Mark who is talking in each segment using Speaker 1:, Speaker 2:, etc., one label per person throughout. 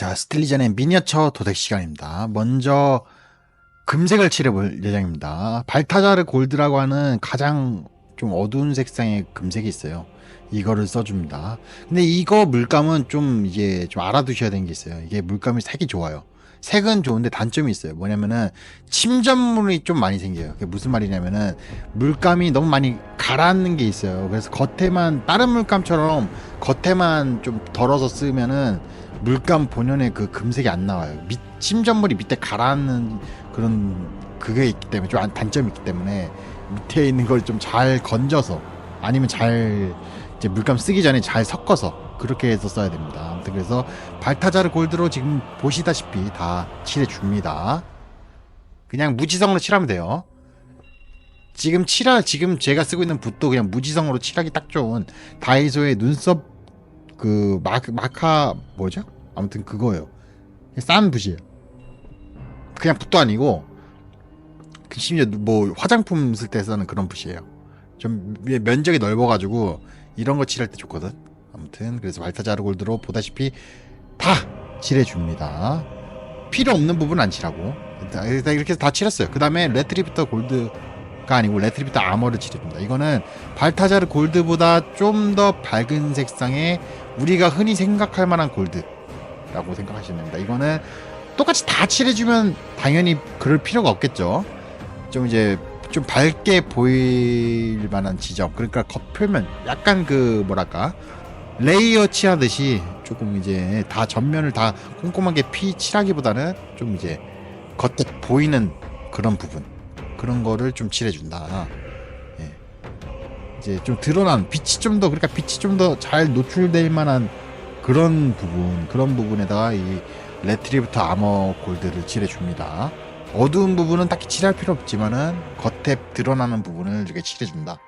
Speaker 1: 자, 스틸리전의 미니어처 도색 시간입니다. 먼저 금색을 칠해볼 예정입니다. 발타자르 골드라고 하는 가장 좀 어두운 색상의 금색이 있어요. 이거를 써줍니다. 근데 이거 물감은 좀 이게 좀 알아두셔야 되는 게 있어요. 이게 물감이 색이 좋아요. 색은 좋은데 단점이 있어요. 뭐냐면은 침전물이 좀 많이 생겨요. 그게 무슨 말이냐면은 물감이 너무 많이 가라앉는 게 있어요. 그래서 겉에만 다른 물감처럼 겉에만 좀 덜어서 쓰면은 물감 본연의 그 금색이 안 나와요. 밑 침전물이 밑에 가라앉는 그런 그게 있기 때문에 좀 안- 단점이 있기 때문에 밑에 있는 걸 좀 잘 건져서 아니면 잘 이제 물감 쓰기 전에 잘 섞어서 그렇게 해서 써야 됩니다. 아무튼 그래서 발타자르 골드로 지금 보시다시피 다 칠해 줍니다. 그냥 무지성으로 칠하면 돼요. 지금 칠할 지금 제가 쓰고 있는 붓도 그냥 무지성으로 칠하기 딱 좋은 다이소의 눈썹 그 마크 마카 뭐죠? 아무튼 그거예요. 싼 붓이에요. 그냥 붓도 아니고 그 심지어 뭐 화장품 쓸 때 쓰는 그런 붓이에요. 좀 면적이 넓어가지고 이런 거 칠할 때 좋거든. 아무튼 그래서 발타자르 골드로 보다시피 다 칠해줍니다. 필요 없는 부분 안 칠하고 일단 이렇게 해서 다 칠했어요. 그 다음에 레트리비터 골드 가 아니고 레트리비터 아머를 칠해줍니다. 이거는 발타자르 골드보다 좀 더 밝은 색상의 우리가 흔히 생각할 만한 골드라고 생각하시면 됩니다. 이거는 똑같이 다 칠해주면 당연히 그럴 필요가 없겠죠. 좀 이제 좀 밝게 보일 만한 지점 그러니까 겉표면 약간 그 뭐랄까 레이어 칠하듯이 조금 이제 다 전면을 다 꼼꼼하게 피 칠하기보다는 좀 이제 겉에 보이는 그런 부분 그런 거를 좀 칠해준다. 예. 이제 좀 드러난 빛이 좀 더 그러니까 빛이 좀 더 잘 노출될 만한 그런 부분 그런 부분에다가 이 레트리부터 아머 골드를 칠해줍니다. 어두운 부분은 딱히 칠할 필요 없지만은 겉에 드러나는 부분을 이렇게 칠해준다.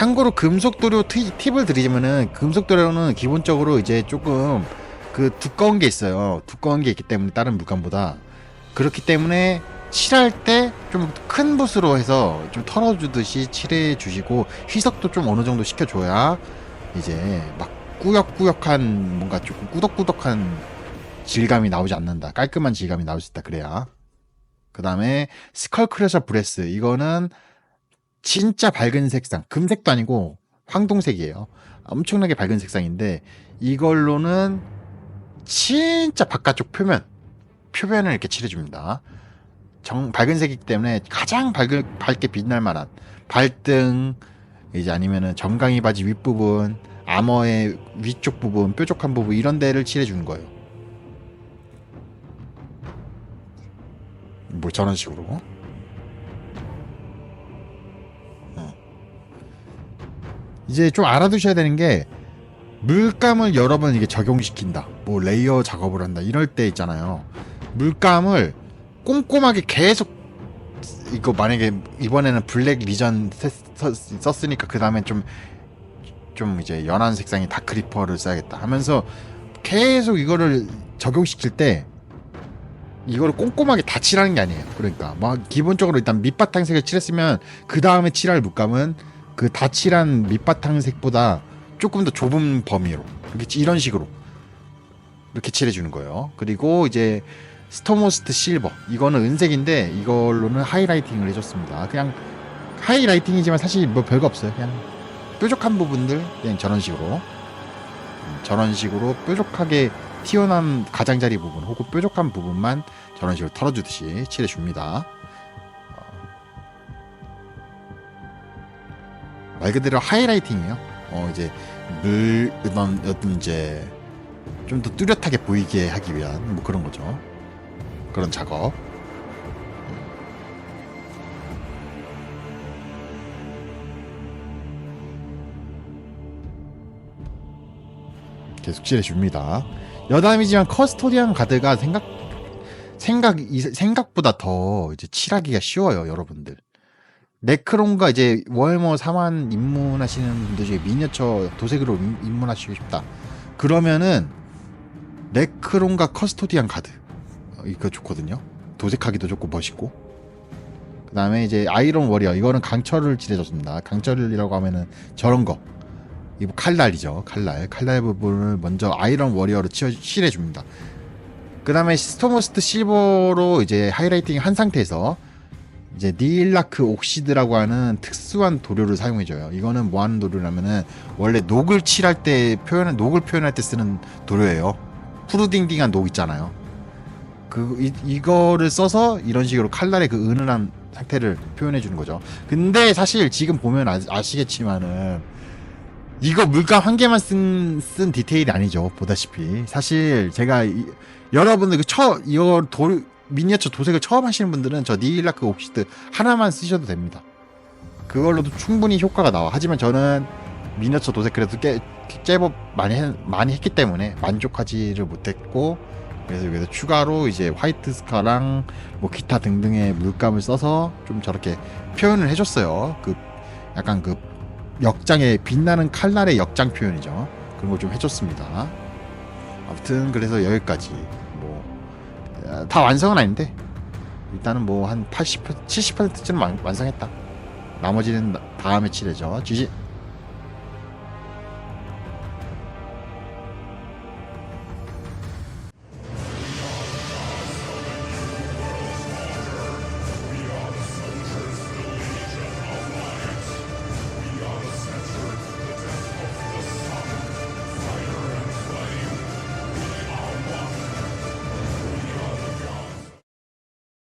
Speaker 1: 참고로 금속도료 티- 팁을 드리자면은 금속도료는 기본적으로 이제 조금 그 두꺼운 게 있어요. 두꺼운 게 있기 때문에 다른 물감보다 그렇기 때문에 칠할 때 좀 큰 붓으로 해서 좀 털어주듯이 칠해 주시고 희석도 좀 어느 정도 시켜줘야 이제 막 꾸역꾸역한 뭔가 조금 꾸덕꾸덕한 질감이 나오지 않는다. 깔끔한 질감이 나올 수 있다. 그래야. 그 다음에 스컬크레셔 브레스 이거는 진짜 밝은 색상 금색도 아니고 황동색이에요. 엄청나게 밝은 색상인데 이걸로는 진짜 바깥쪽 표면 표면을 이렇게 칠해줍니다. 정 밝은 색이기 때문에 가장 밝을, 밝게 빛날 만한 발등 이제 아니면은 정강이 바지 윗부분 아머의 위쪽 부분 뾰족한 부분 이런 데를 칠해주는 거예요. 뭐 저런 식으로. 이제 좀 알아두셔야 되는 게 물감을 여러 번 이게 적용시킨다. 뭐 레이어 작업을 한다. 이럴 때 있잖아요. 물감을 꼼꼼하게 계속 이거 만약에 이번에는 블랙 리전 썼- 썼으니까 그 다음에 좀 좀 이제 연한 색상의 다크리퍼를 써야겠다 하면서 계속 이거를 적용시킬 때 이거를 꼼꼼하게 다 칠하는 게 아니에요. 그러니까 막 기본적으로 일단 밑바탕색을 칠했으면 그 다음에 칠할 물감은 그 다 칠한 밑바탕색보다 조금 더 좁은 범위로 이렇게 이런 식으로 이렇게 칠해주는 거예요. 그리고 이제 스토모스트 실버 이거는 은색인데 이걸로는 하이라이팅을 해줬습니다. 그냥 하이라이팅이지만 사실 뭐 별거 없어요. 그냥 뾰족한 부분들 그냥 저런 식으로 음, 저런 식으로 뾰족하게 튀어나온 가장자리 부분 혹은 뾰족한 부분만 저런 식으로 털어주듯이 칠해줍니다. 말 그대로 하이라이팅이에요. 어 이제 물 어떤 어떤 이제 좀 더 뚜렷하게 보이게 하기 위한 뭐 그런 거죠. 그런 작업. 계속 칠해 줍니다. 여담이지만 커스토디안 가드가 생각 생각 이- 생각보다 더 이제 칠하기가 쉬워요, 여러분들. 네크론과 이제 월머 4만 입문하시는 분들 중에 미니어처 도색으로 입- 입문하시고 싶다. 그러면은 네크론과 커스토디안 가드 어, 이거 좋거든요. 도색하기도 좋고 멋있고. 그 다음에 이제 아이론 워리어 이거는 강철을 칠해줬습니다. 강철이라고 하면은 저런 거이 칼날이죠. 칼날. 칼날 부분을 먼저 아이런 워리어로 치 칠해줍니다. 그 다음에 스토머스트 실버로 이제 하이라이팅 한 상태에서 이제 니일라크 옥시드라고 하는 특수한 도료를 사용해줘요. 이거는 뭐 하는 도료냐면은 원래 녹을 칠할 때 표현, 녹을 표현할 때 쓰는 도료예요. 푸르딩딩한 녹 있잖아요. 그 이, 이거를 써서 이런 식으로 칼날의 그 은은한 상태를 표현해 주는 거죠. 근데 사실 지금 보면 아, 아시겠지만은 이거 물감 한 개만 쓴, 쓴 디테일이 아니죠. 보다시피 사실 제가 이, 여러분들 그처 이거 도 미니어처 도색을 처음 하시는 분들은 저 니일라크 옥시드 하나만 쓰셔도 됩니다. 그걸로도 충분히 효과가 나와. 하지만 저는 미니어처 도색 그래도 꽤 제법 많이 했, 많이 했기 때문에 만족하지를 못했고 그래서 여기서 추가로 이제 화이트 스카랑 뭐 기타 등등의 물감을 써서 좀 저렇게 표현을 해줬어요. 그 약간 그 역장의 빛나는 칼날의 역장 표현이죠. 그런 걸 좀 해줬습니다. 아무튼 그래서 여기까지 뭐 다 완성은 아닌데 일단은 뭐 한 80, 70%쯤 완, 완성했다. 나머지는 나- 다음에 칠해죠. GG